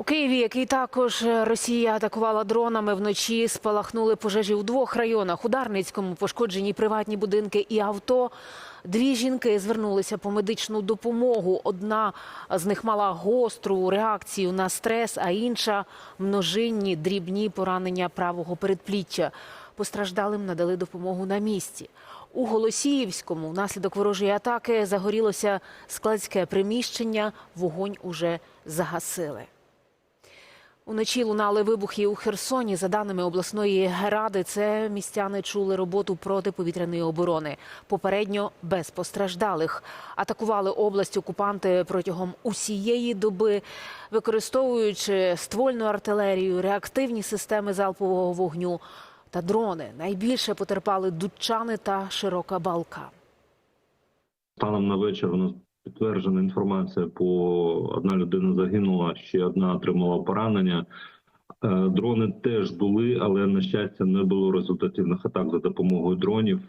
У Києві, який також Росія атакувала дронами вночі, спалахнули пожежі у двох районах. У Дарницькому пошкоджені приватні будинки і авто. Дві жінки звернулися по медичну допомогу. Одна з них мала гостру реакцію на стрес, а інша множинні дрібні поранення правого передпліччя. Постраждалим надали допомогу на місці. У Голосіївському внаслідок ворожої атаки загорілося складське приміщення. Вогонь уже загасили. Уночі лунали вибухи у Херсоні. За даними обласної ради, це містяни чули роботу протиповітряної оборони. Попередньо без постраждалих. Атакували область окупанти протягом усієї доби, використовуючи ствольну артилерію, реактивні системи залпового вогню та дрони. Найбільше потерпали дудчани та широка балка. Станом на вечір у нас підтверджена інформація по одна людина загинула, ще одна отримала поранення. Е, Дрони теж були, але на щастя не було результативних атак за допомогою дронів.